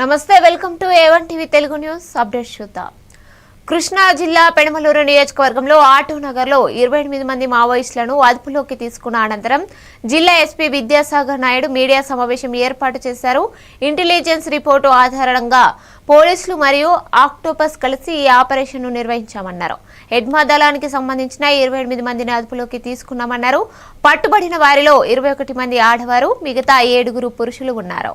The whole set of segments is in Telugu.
నమస్తే welcome to A one TV Telugu news. Update చూద్దాం. కృష్ణా జిల్లా పెనమలూరు నియోజకవర్గంలో ఆటో నగర్లో ఇరవై ఎనిమిది మంది మావోయిస్టులను అదుపులోకి తీసుకున్న అనంతరం జిల్లా ఎస్పీ విద్యాసాగర్ నాయుడు మీడియా సమావేశం ఏర్పాటు చేశారు. ఇంటెలిజెన్స్ రిపోర్టు ఆధారంగా పోలీసులు మరియు ఆక్టోపస్ కలిసి ఈ ఆపరేషన్ను నిర్వహించామన్నారు. హెడ్మా దళానికి సంబంధించిన ఇరవై ఎనిమిది మందిని అదుపులోకి తీసుకున్నామన్నారు. పట్టుబడిన వారిలో ఇరవై ఒకటి మంది ఆడవారు మిగతా ఏడుగురు పురుషులు ఉన్నారు.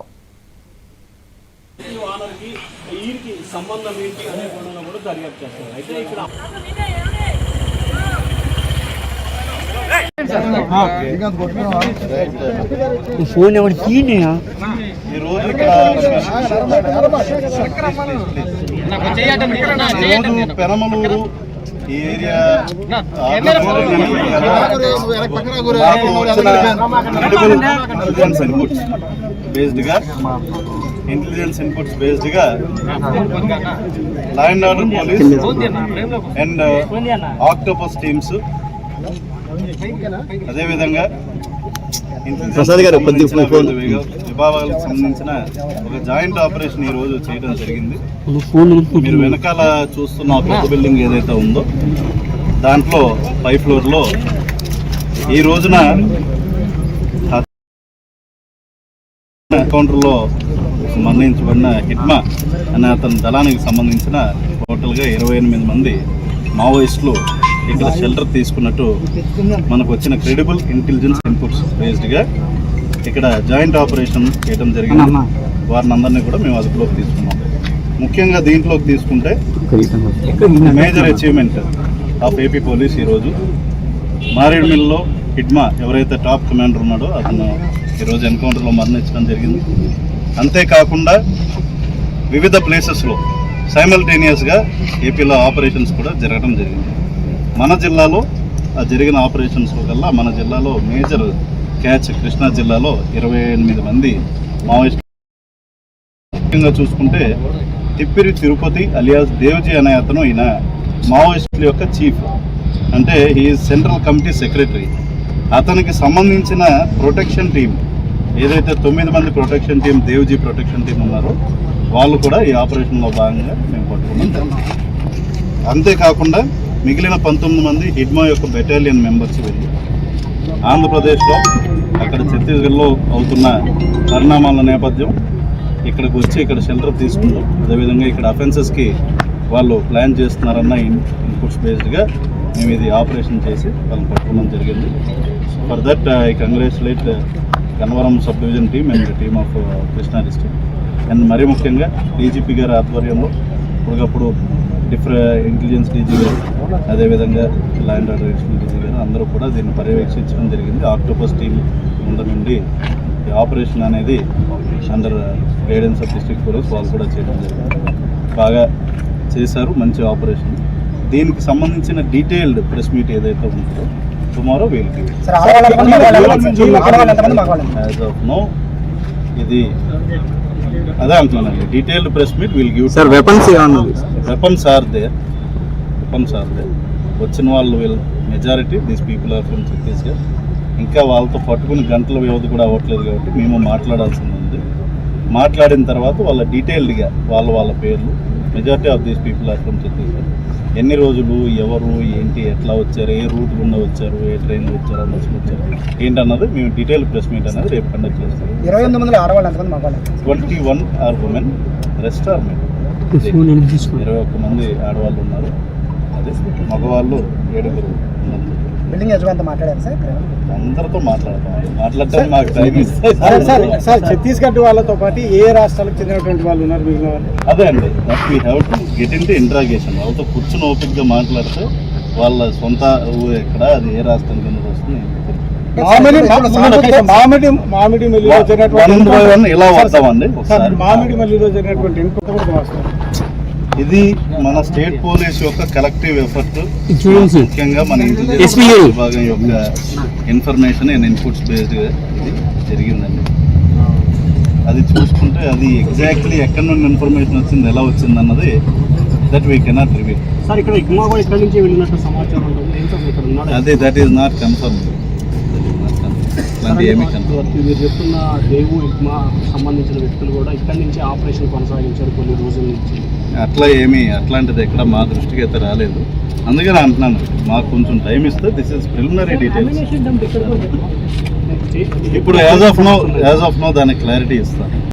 సంబంధం ఏంటి అనే కోణంలో కూడా దర్యాప్తు చేస్తారు అయితే ఇక్కడ ఫోన్ ఎవరు తీయనయా ఈ రోజు ఇక్కడ ఏరియా ఇంటెలిజెన్స్ ఇన్పుట్స్ బేస్డ్గా intelligence inputs బేస్డ్గా law and order police and Octopus teams అదేవిధంగా ప్రసాద్ గారు, విభాగాలకు సంబంధించిన ఒక జాయింట్ ఆపరేషన్ ఈ రోజు చేయడం జరిగింది. మీరు వెనకాల చూస్తున్న పెద్ద బిల్డింగ్ ఏదైతే ఉందో దాంట్లో పై ఫ్లోర్లో ఈ రోజున కౌంటర్లో మరణించబడిన హిట్మా అనే అతని దళానికి సంబంధించిన టోటల్గా ఇరవై ఎనిమిది మంది మావోయిస్టులు ఇక్కడ షెల్టర్ తీసుకున్నట్టు మనకు వచ్చిన క్రెడిబుల్ ఇంటెలిజెన్స్ ఇన్పుట్స్ బేస్డ్గా ఇక్కడ జాయింట్ ఆపరేషన్ చేయడం జరిగింది. వారిని అందరినీ కూడా మేము అదుపులోకి తీసుకున్నాం. ముఖ్యంగా దీంట్లోకి తీసుకుంటే major achievement of A P police ఈరోజు. మారేడుమిల్లో హిడ్మా ఎవరైతే టాప్ కమాండర్ ఉన్నాడో అతను ఈరోజు ఎన్కౌంటర్లో మరణించడం జరిగింది. అంతేకాకుండా వివిధ ప్లేసెస్లో సైమల్టేనియస్గా ఏపీలో ఆపరేషన్స్ కూడా జరగడం జరిగింది. మన జిల్లాలో ఆ జరిగిన ఆపరేషన్స్ కల్లా మన జిల్లాలో మేజర్ క్యాచ్ కృష్ణా జిల్లాలో ఇరవై ఎనిమిది మంది మావోయిస్టు ముఖ్యంగా చూసుకుంటే తిప్పిరి తిరుపతి అలియాస్ దేవ్జీ అనే అతను ఈయన మావోయిస్టుల యొక్క చీఫ్ అంటే ఈ సెంట్రల్ కమిటీ సెక్రటరీ అతనికి సంబంధించిన ప్రొటెక్షన్ టీం ఏదైతే తొమ్మిది మంది protection team Devji protection team ఉన్నారో వాళ్ళు కూడా ఈ ఆపరేషన్లో భాగంగా మేము పట్టుకున్నాం. అంతేకాకుండా మిగిలిన పంతొమ్మిది మంది హిడ్మా యొక్క బెటాలియన్ మెంబర్స్ వెళ్ళి ఆంధ్రప్రదేశ్లో అక్కడ ఛత్తీస్గఢ్లో అవుతున్న పరిణామాల నేపథ్యం ఇక్కడికి వచ్చి ఇక్కడ షెల్టర్ తీసుకుంటాం అదేవిధంగా ఇక్కడ అఫెన్సెస్కి వాళ్ళు ప్లాన్ చేస్తున్నారన్న ఇన్ ఇన్పుట్స్ బేస్డ్గా మేము ఇది ఆపరేషన్ చేసి వాళ్ళని పట్టుకోవడం జరిగింది. For that I congratulate Gannavaram sub division team and team of uh, Krishna district. And మరీ ముఖ్యంగా డీజీపీ గారి ఆధ్వర్యంలో ఇప్పటికప్పుడు డిఫరెంట్ ఇంటెలిజెన్స్ డీజీ గారు అదేవిధంగా లా అండ్ ఆర్డర్ డీజీ గారు అందరూ కూడా దీన్ని పర్యవేక్షించడం జరిగింది. ఆక్టోపస్ టీం ముందు నుండి ఈ ఆపరేషన్ అనేది under guidance of district police వాళ్ళు కూడా చేయడం జరిగింది. బాగా చేశారు మంచి ఆపరేషన్. దీనికి సంబంధించిన డీటెయిల్డ్ ప్రెస్ మీట్ ఏదైతే ఉంటుందో టుమారో వీళ్ళకి ఇది అదే అంటున్నానండి detailed press meet will give sir weapons weapons are there weapons are there వచ్చిన వాళ్ళు వీళ్ళు majority these people are from Chhattisgarh ఇంకా వాళ్ళతో పట్టుకుని గంటల వ్యవధి కూడా అవ్వట్లేదు కాబట్టి మేము మాట్లాడాల్సింది ఉంది. మాట్లాడిన తర్వాత వాళ్ళ డీటెయిల్డ్గా వాళ్ళ వాళ్ళ పేర్లు majority of these people are from Chhattisgarh ఎన్ని రోజులు ఎవరు ఏంటి ఎట్లా వచ్చారు ఏ రూట్ గుండా వచ్చారు ఏ ట్రైన్లో వచ్చారు బస్సులో వచ్చారు ఏంటన్నది మేము డీటెయిల్ ప్రెస్ మీట్ అనేది రేపు కండక్ట్ చేస్తాం. ఇరవై ఎనిమిది మంది ఆడవాళ్ళు ఎంతమంది మగవాళ్ళు twenty one are women rest are men. ఇరవై ఒక్క మంది ఆడవాళ్ళు ఉన్నారు. అదే మగవాళ్ళు ఏడుగురు ఉన్నారు. బిల్డింగ్ యజమానితో మాట్లాడారు సార్ అందరితో మాట్లాడతాం. సార్ సార్ ఛత్తీస్గఢ్ వాళ్ళతో పాటు ఏ రాష్ట్రాలకు చెందినటువంటి వాళ్ళు ఉన్నారు మిగిలిన వాళ్ళు? అదే అండి. That we have to get into interrogation వాళ్ళతో కూర్చుని ఓపిక్గా మాట్లాడితే వాళ్ళ సొంత ఎక్కడ అది ఏ రాష్ట్రం కింద వస్తుంది? మామిడి మామిడి మామిడి మల్లిలో జరిగినటువంటి మామిడి మల్లిలో జరిగినటువంటి మాట్లాడారు ఇది మన స్టేట్ పోలీస్ యొక్క కలెక్టివ్ ఎఫర్ట్. ముఖ్యంగా మన. ఇంటెలిజెన్స్ విభాగం యొక్క ఇన్ఫర్మేషన్ అండ్ ఇన్పుట్స్ బేస్డ్ ఇది జరిగిందండి. అది చూసుకుంటే అది ఎగ్జాక్ట్లీ ఎక్కడి నుండి ఇన్ఫర్మేషన్ వచ్చింది ఎలా వచ్చింది అన్నది that we cannot reveal sir ఇక్కడ ఇగ్మా కూడా ఇక్కడ నుంచి వెళ్ళినట్టు సమాచారం ఉంటుంది. ఏం సార్ ఇక్కడ ఉన్నాడు? అదే దట్ ఈస్ నాట్ కన్ఫర్మ్ మీరు చెప్తున్న దేవు ఇగ్మా సంబంధించిన వ్యక్తులు కూడా ఇక్కడి నుంచి ఆపరేషన్ కొనసాగించారు కొన్ని రోజుల నుంచి. అట్లా ఏమీ అట్లాంటిది ఎక్కడ మా దృష్టికి అయితే రాలేదు అందుకని అంటున్నాను మాకు కొంచెం టైం ఇస్తే దిస్ ఇస్ ప్రిలిమినరీ డీటెయిల్స్ ఇప్పుడు as of now as of now దానికి క్లారిటీ ఇస్తాను.